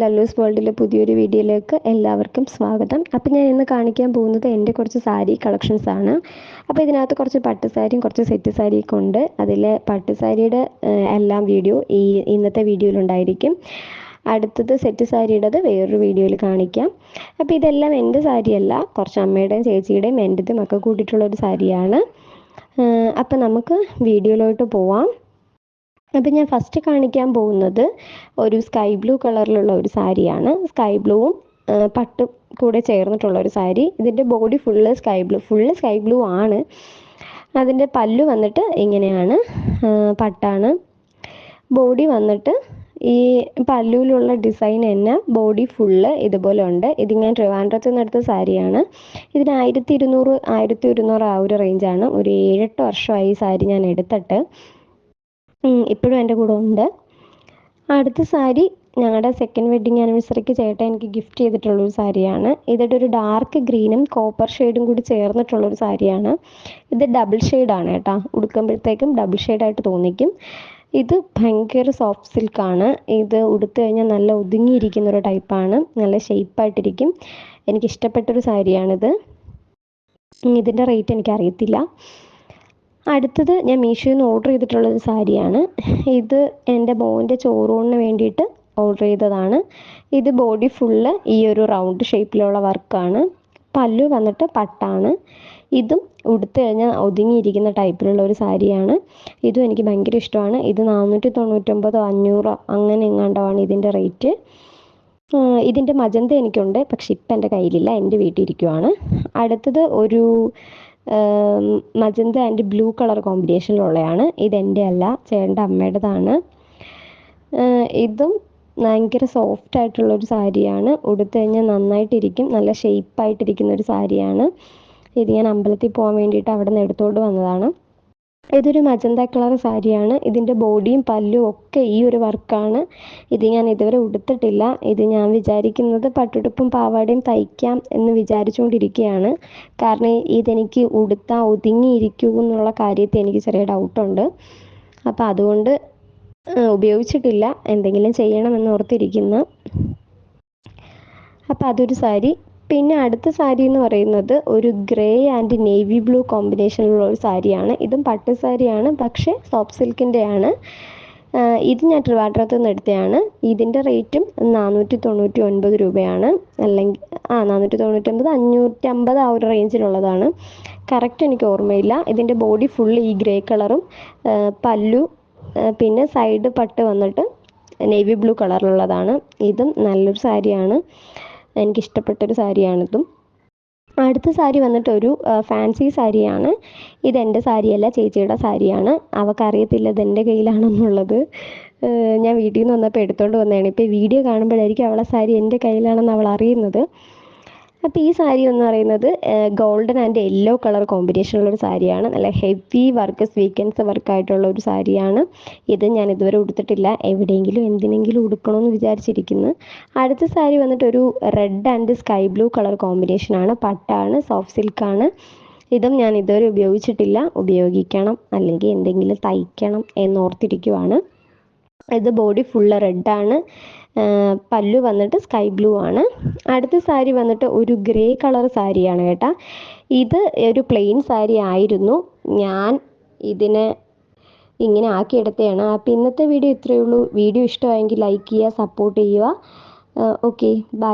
ലല്ലൂസ് വേൾഡിലെ പുതിയൊരു വീഡിയോയിലേക്ക് എല്ലാവർക്കും സ്വാഗതം. അപ്പോൾ ഞാൻ ഇന്ന് കാണിക്കാൻ പോകുന്നത് എന്റെ കുറച്ച് സാരി കളക്ഷൻസ് ആണ്. അപ്പോൾ ഇതിനകത്ത് കുറച്ച് പട്ട് സാരിയും കുറച്ച് സെറ്റ് സാരിയൊക്കെ ഉണ്ട്. അതിൽ പട്ട് സാരിയുടെ എല്ലാം വീഡിയോ ഈ ഇന്നത്തെ വീഡിയോയിലുണ്ടായിരിക്കും അടുത്തത് സെറ്റ് സാരിയുടേത് വേറൊരു വീഡിയോയിൽ കാണിക്കാം. അപ്പോൾ ഇതെല്ലാം എന്റെ സാരിയല്ല. കുറച്ച് അമ്മയുടെയും ചേച്ചിയുടെയും എന്റെതും ഒക്കെ കൂട്ടിയിട്ടുള്ളൊരു സാരിയാണ്. അപ്പോൾ നമുക്ക് വീഡിയോയിലോട്ട് പോവാം. അപ്പം ഞാൻ ഫസ്റ്റ് കാണിക്കാൻ പോകുന്നത് ഒരു സ്കൈ ബ്ലൂ കളറിലുള്ള ഒരു സാരിയാണ്. സ്കൈ ബ്ലൂവും പട്ടും കൂടെ ചേർന്നിട്ടുള്ള ഒരു സാരി. ഇതിന്റെ body full sky blue full sky blue ആണ്. അതിന്റെ പല്ലു വന്നിട്ട് ഇങ്ങനെയാണ് പട്ടാണ്. ബോഡി വന്നിട്ട് ഈ പല്ലുവിലുള്ള ഡിസൈൻ തന്നെ ബോഡി ഫുള്ള് ഇതുപോലെ ഉണ്ട്. ഇത് ഞാൻ ട്രിവാൻഡ്രത്ത് നിന്ന് എടുത്ത സാരിയാണ്. ഇതിന് ആയിരത്തി ഇരുന്നൂറ് ആയിരത്തി ഒരുന്നൂറ് ആ ഒരു റേഞ്ചാണ് ഒരു ഏഴെട്ട് വർഷമായി ഈ സാരി ഞാൻ എടുത്തിട്ട്. ഇപ്പോഴും എന്റെ കൂടെ ഉണ്ട്. അടുത്ത സാരി ഞങ്ങളുടെ സെക്കൻഡ് വെഡിങ് ആനിവേഴ്സറിക്ക് ചേട്ടൻ എനിക്ക് ഗിഫ്റ്റ് ചെയ്തിട്ടുള്ളൊരു സാരിയാണ്. ഇതിന്റെ ഒരു ഡാർക്ക് ഗ്രീനും കോപ്പർ ഷെയ്ഡും കൂടി ചേർന്നിട്ടുള്ളൊരു സാരിയാണ്. ഇത് ഡബിൾ ഷെയ്ഡാണ് കേട്ടോ. ഉടുക്കുമ്പോഴത്തേക്കും ഡബിൾ ഷെയ്ഡായിട്ട് തോന്നിക്കും. ഇത് ഭയങ്കര സോഫ്റ്റ് സിൽക്കാണ് ഇത് ഉടുത്തു കഴിഞ്ഞാൽ നല്ല ഒതുങ്ങിയിരിക്കുന്ന ഒരു ടൈപ്പാണ് നല്ല ഷെയ്പ്പായിട്ടിരിക്കും എനിക്ക് ഇഷ്ടപ്പെട്ടൊരു സാരിയാണിത്. ഇതിന്റെ റേറ്റ് എനിക്കറിയത്തില്ല. അടുത്തത് ഞാൻ മീഷോയിൽ നിന്ന് ഓർഡർ ചെയ്തിട്ടുള്ളൊരു സാരിയാണ്. ഇത് എന്റെ മോന്റെ ചോറൂണിന് വേണ്ടിയിട്ട് ഓർഡർ ചെയ്തതാണ്. ഇത് ബോഡി ഫുള്ള് ഈ ഒരു റൗണ്ട് ഷേപ്പിലുള്ള വർക്കാണ് പല്ലു വന്നിട്ട് പട്ടാണ്. ഇതും ഉടുത്തു കഴിഞ്ഞാൽ ഒതുങ്ങിയിരിക്കുന്ന ടൈപ്പിലുള്ള ഒരു സാരിയാണ്. ഇതും എനിക്ക് ഭയങ്കര ഇഷ്ടമാണ്. ഇത് നാനൂറ്റി തൊണ്ണൂറ്റൊമ്പതോ അഞ്ഞൂറോ അങ്ങനെ എങ്ങാണ്ടോ ഇതിന്റെ റേറ്റ് ഇതിന്റെ മജന്ത എനിക്കുണ്ട്. പക്ഷെ ഇപ്പം എന്റെ കയ്യിലില്ല. എന്റെ വീട്ടിൽ ഇരിക്കുവാണ്. അടുത്തത് ഒരു മജന്ത ആൻഡ് ബ്ലൂ കളർ കോമ്പിനേഷനിലുള്ളതാണ് ഇതെന്റെ അല്ല ചേട്ടന്റെ അമ്മയുടേതാണ്. ഇതും ഭയങ്കര സോഫ്റ്റ് ആയിട്ടുള്ള ഒരു സാരിയാണ്. ഉടുത്തു കഴിഞ്ഞാൽ നന്നായിട്ടിരിക്കും നല്ല ഷേപ്പായിട്ടിരിക്കുന്ന ഒരു സാരിയാണ്. ഇത് ഞാൻ അമ്പലത്തിൽ പോകാൻ വേണ്ടിയിട്ട് അവിടെ നിന്ന് എടുത്തുകൊണ്ട് വന്നതാണ്. ഇതൊരു മജന്ത കളർ സാരിയാണ്. ഇതിന്റെ ബോഡിയും പല്ലും ഒക്കെ ഈ ഒരു വർക്കാണ്. ഇത് ഞാൻ ഇതുവരെ ഉടുത്തിട്ടില്ല. ഇത് ഞാൻ വിചാരിക്കുന്നത് പട്ടുടുപ്പും പാവാടയും തയ്ക്കാം എന്ന് വിചാരിച്ചുകൊണ്ടിരിക്കുകയാണ്. കാരണം ഇതെനിക്ക് ഉടുത്താൽ ഒതുങ്ങിയിരിക്കൂ എന്നുള്ള കാര്യത്തിൽ എനിക്ക് ചെറിയ ഡൗട്ടുണ്ട്. അപ്പോൾ അതുകൊണ്ട് ഉപയോഗിച്ചിട്ടില്ല. എന്തെങ്കിലും ചെയ്യണമെന്ന് ഓർത്തിരിക്കുന്നു. അപ്പോൾ അതൊരു സാരി. പിന്നെ അടുത്ത സാരി എന്ന് പറയുന്നത് ഒരു ഗ്രേ ആൻഡ് നേവി ബ്ലൂ കോമ്പിനേഷനിലുള്ള ഒരു സാരിയാണ്. ഇതും പട്ട് സാരിയാണ് പക്ഷേ സോഫ്റ്റ് സിൽക്കിന്റെയാണ് ഇത് ഞാൻ ട്രിവാൻഡ്രത്ത് നിന്ന് എടുത്തതാണ് ഇതിന്റെ റേറ്റും നാനൂറ്റി തൊണ്ണൂറ്റി ഒൻപത് രൂപയാണ്. അല്ലെങ്കിൽ ആ നാനൂറ്റി തൊണ്ണൂറ്റി ഒൻപത് അഞ്ഞൂറ്റി അമ്പത് ആ ഒരു റേഞ്ചിലുള്ളതാണ് കറക്റ്റ് എനിക്ക് ഓർമ്മയില്ല. ഇതിന്റെ ബോഡി ഫുൾ ഈ ഗ്രേ കളറും പല്ലു പിന്നെ സൈഡ് പട്ട് വന്നിട്ട് നേവി ബ്ലൂ കളറിലുള്ളതാണ് ഇതും നല്ലൊരു സാരിയാണ്. എനിക്കിഷ്ടപ്പെട്ടൊരു സാരിയാണിതും. അടുത്ത സാരി വന്നിട്ട് ഒരു ഫാൻസി സാരിയാണ്. ഇതെന്റെ സാരിയല്ല ചേച്ചിയുടെ സാരിയാണ്. അവൾക്കറിയത്തില്ല ഇതെന്റെ കയ്യിലാണെന്നുള്ളത്. ഞാൻ വീട്ടിൽ നിന്ന് വന്നപ്പോൾ എടുത്തുകൊണ്ട് വന്നതാണ് ഇപ്പോൾ വീഡിയോ കാണുമ്പോഴായിരിക്കും അവളെ സാരി എന്റെ കയ്യിലാണെന്ന് അവൾ അറിയുന്നത്. അപ്പോൾ ഈ സാരി എന്ന് പറയുന്നത് ഗോൾഡൻ ആൻഡ് യെല്ലോ കളർ കോമ്പിനേഷനുള്ള ഒരു സാരിയാണ്. നല്ല ഹെവി വർക്ക് സ്വീക്കൻസ് വർക്കായിട്ടുള്ള ഒരു സാരിയാണ്. ഇത് ഞാൻ ഇതുവരെ ഉടുത്തിട്ടില്ല. എവിടെയെങ്കിലും എന്തിനെങ്കിലും ഉടുക്കണമെന്ന് വിചാരിച്ചിരിക്കുന്നു. അടുത്ത സാരി വന്നിട്ട് ഒരു red and sky blue colour combination ആണ്. പട്ടാണ് സോഫ്റ്റ് സിൽക്കാണ്. ഇതും ഞാൻ ഇതുവരെ ഉപയോഗിച്ചിട്ടില്ല. ഉപയോഗിക്കണം അല്ലെങ്കിൽ എന്തെങ്കിലും തയ്ക്കണം എന്നോർത്തിരിക്കുവാണ്. ഇത് ബോഡി ഫുള്ള് റെഡാണ് പല്ലു വന്നിട്ട് സ്കൈ ബ്ലൂ ആണ്. അടുത്ത സാരി വന്നിട്ട് ഒരു ഗ്രേ കളർ സാരിയാണ് കേട്ടാ. ഇത് ഒരു പ്ലെയിൻ സാരി ആയിരുന്നു. ഞാൻ ഇതിനെ ഇങ്ങനെ ആക്കിയെടുത്തതാണ്. അപ്പോൾ ഇന്നത്തെ വീഡിയോ ഇത്രയേ ഉള്ളൂ. വീഡിയോ ഇഷ്ടമായെങ്കിൽ ലൈക്ക് ചെയ്യുക സപ്പോർട്ട് ചെയ്യുക. Okay bye.